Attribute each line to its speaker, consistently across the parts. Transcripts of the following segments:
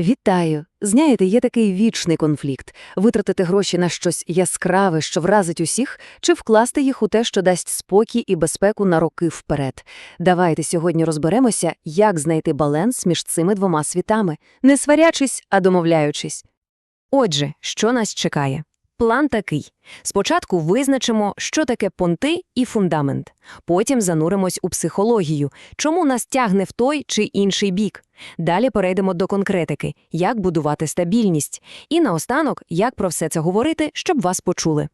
Speaker 1: Вітаю! Знаєте, є такий вічний конфлікт – витратити гроші на щось яскраве, що вразить усіх, чи вкласти їх у те, що дасть спокій і безпеку на роки вперед. Давайте сьогодні розберемося, як знайти баланс між цими двома світами, не сварячись, а домовляючись.
Speaker 2: Отже, що нас чекає? План такий. Спочатку визначимо, що таке понти і фундамент. Потім зануримось у психологію, чому нас тягне в той чи інший бік. Далі перейдемо до конкретики, як будувати стабільність. І наостанок, як про все це говорити, щоб вас почули.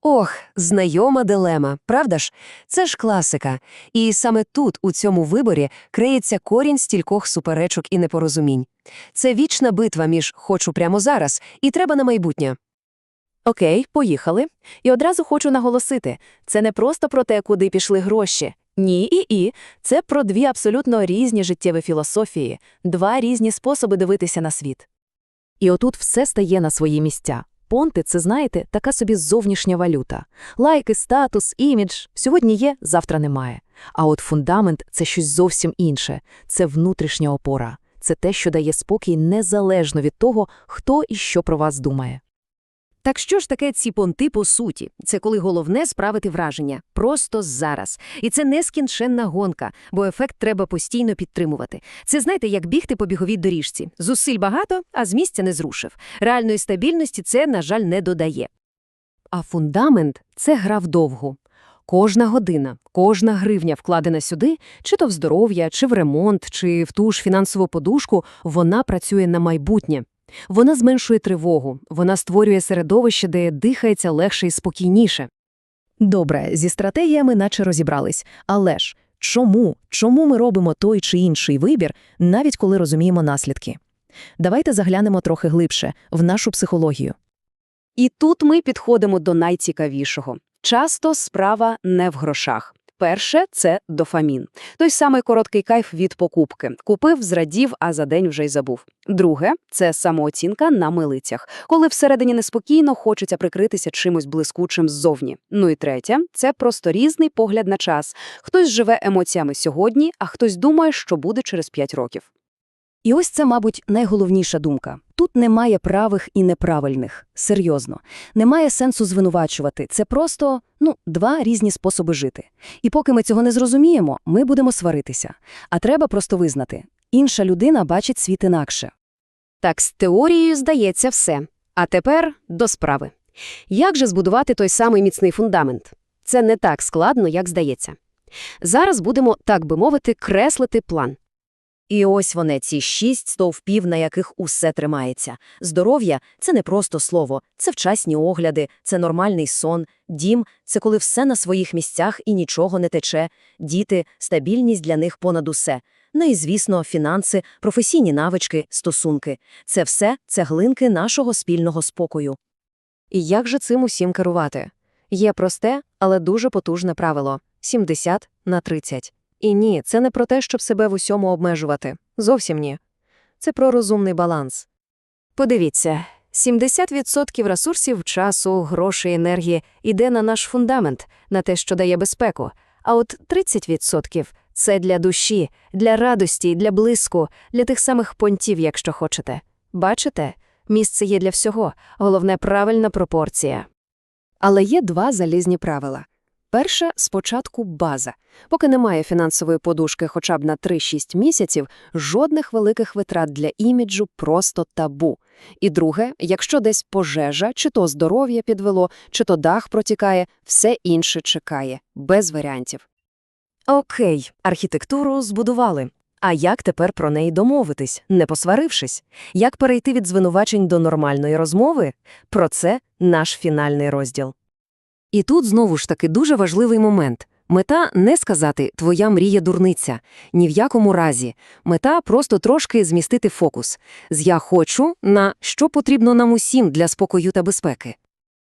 Speaker 2: Ох, знайома дилема, правда ж? Це ж класика. І саме тут, у цьому виборі, криється корінь стількох суперечок і непорозумінь. Це вічна битва між «хочу прямо зараз» і «треба на майбутнє».
Speaker 1: Окей, поїхали. І одразу хочу наголосити, це не просто про те, куди пішли гроші. Ні і і. Це про дві абсолютно різні життєві філософії, два різні способи дивитися на світ. І отут все стає на свої місця. Понти – це, знаєте, така собі зовнішня валюта. Лайки, статус, імідж – сьогодні є, завтра немає. А от фундамент – це щось зовсім інше. Це внутрішня опора. Це те, що дає спокій незалежно від того, хто і що про вас думає.
Speaker 2: Так що ж таке ці понти по суті? Це коли головне справити враження. Просто зараз. І це нескінченна гонка, бо ефект треба постійно підтримувати. Це, знаєте, як бігти по біговій доріжці. Зусиль багато, а з місця не зрушив. Реальної стабільності це, на жаль, не додає. А фундамент – це гра вдовгу. Кожна година, кожна гривня вкладена сюди, чи то в здоров'я, чи в ремонт, чи в ту ж фінансову подушку, вона працює на майбутнє. Вона зменшує тривогу, вона створює середовище, де дихається легше і спокійніше. Добре, зі стратегіями наче розібрались. Але ж чому? Чому ми робимо той чи інший вибір, навіть коли розуміємо наслідки? Давайте заглянемо трохи глибше в нашу психологію. І тут ми підходимо до найцікавішого. Часто справа не в грошах. Перше – це дофамін. Той самий короткий кайф від покупки. Купив, зрадів, а за день вже й забув. Друге – це самооцінка на милицях. Коли всередині неспокійно, хочеться прикритися чимось блискучим ззовні. Ну і третє – це просто різний погляд на час. Хтось живе емоціями сьогодні, а хтось думає, що буде через 5 років. І ось це, мабуть, найголовніша думка. Тут немає правих і неправильних. Серйозно. Немає сенсу звинувачувати. Це просто, ну, два різні способи жити. І поки ми цього не зрозуміємо, ми будемо сваритися. А треба просто визнати. Інша людина бачить світ інакше. Так, з теорією здається все. А тепер до справи. Як же збудувати той самий міцний фундамент? Це не так складно, як здається. Зараз будемо, так би мовити, креслити план. І ось вони, ці шість стовпів, на яких усе тримається. Здоров'я – це не просто слово, це вчасні огляди, це нормальний сон, дім – це коли все на своїх місцях і нічого не тече, діти – стабільність для них понад усе. Ну і, звісно, фінанси, професійні навички, стосунки – це все цеглинки нашого спільного спокою. І як же цим усім керувати? Є просте, але дуже потужне правило – 70 на 30. І ні, це не про те, щоб себе в усьому обмежувати. Зовсім ні. Це про розумний баланс. Подивіться, 70% ресурсів, часу, грошей, енергії йде на наш фундамент, на те, що дає безпеку, а от 30% – це для душі, для радості, для блиску, для тих самих понтів, якщо хочете. Бачите? Місце є для всього, головне – правильна пропорція. Але є два залізні правила. Перше – спочатку база. Поки немає фінансової подушки хоча б на 3-6 місяців, жодних великих витрат для іміджу просто табу. І друге, якщо десь пожежа, чи то здоров'я підвело, чи то дах протікає, все інше чекає, без варіантів. Окей, архітектуру збудували. А як тепер про неї домовитись, не посварившись? Як перейти від звинувачень до нормальної розмови? Про це наш фінальний розділ. І тут знову ж таки дуже важливий момент. Мета не сказати «твоя мрія дурниця», ні в якому разі. Мета просто трошки змістити фокус. З «я хочу» на «що потрібно нам усім для спокою та безпеки».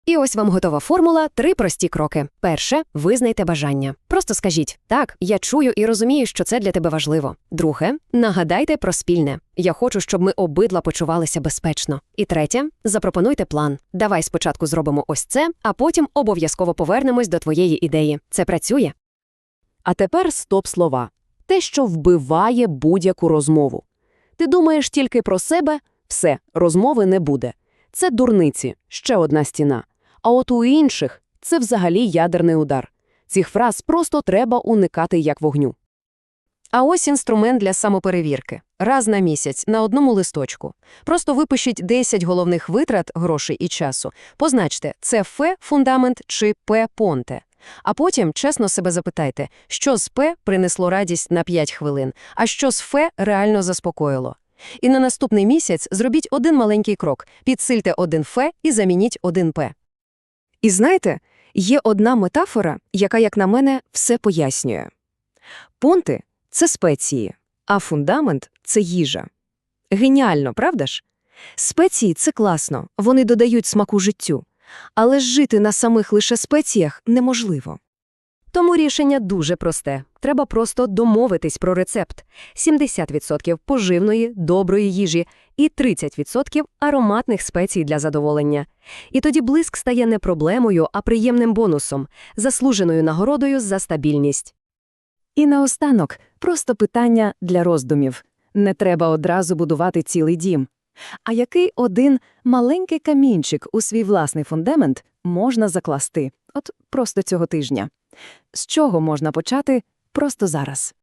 Speaker 2: І ось вам готова формула, три прості кроки. Перше – визнайте бажання. Просто скажіть «так, я чую і розумію, що це для тебе важливо». Друге – нагадайте про спільне. Я хочу, щоб ми обидва почувалися безпечно. І третє – запропонуйте план. Давай спочатку зробимо ось це, а потім обов'язково повернемось до твоєї ідеї. Це працює? А тепер стоп-слова. Те, що вбиває будь-яку розмову.
Speaker 3: Ти думаєш тільки про себе? Все, розмови не буде. Це дурниці, ще одна стіна. А от у інших це взагалі ядерний удар. Цих фраз просто треба уникати як вогню.
Speaker 2: А ось інструмент для самоперевірки. Раз на місяць, на одному листочку. Просто випишіть 10 головних витрат грошей і часу. Позначте, це Ф – фундамент чи П – понте. А потім чесно себе запитайте, що з П принесло радість на 5 хвилин, а що з Ф реально заспокоїло. І на наступний місяць зробіть один маленький крок, підсильте один Ф і замініть один П.
Speaker 4: І знаєте, є одна метафора, яка, як на мене, все пояснює. Понти – це спеції, а фундамент – це їжа. Геніально, правда ж? Спеції – це класно, вони додають смаку життю. Але жити на самих лише спеціях неможливо.
Speaker 2: Тому рішення дуже просте. Треба просто домовитись про рецепт. 70% поживної, доброї їжі і 30% ароматних спецій для задоволення. І тоді блиск стає не проблемою, а приємним бонусом, заслуженою нагородою за стабільність.
Speaker 4: І наостанок просто питання для роздумів. Не треба одразу будувати цілий дім. А який один маленький камінчик у свій власний фундамент можна закласти? От просто цього тижня. З чого можна почати просто зараз?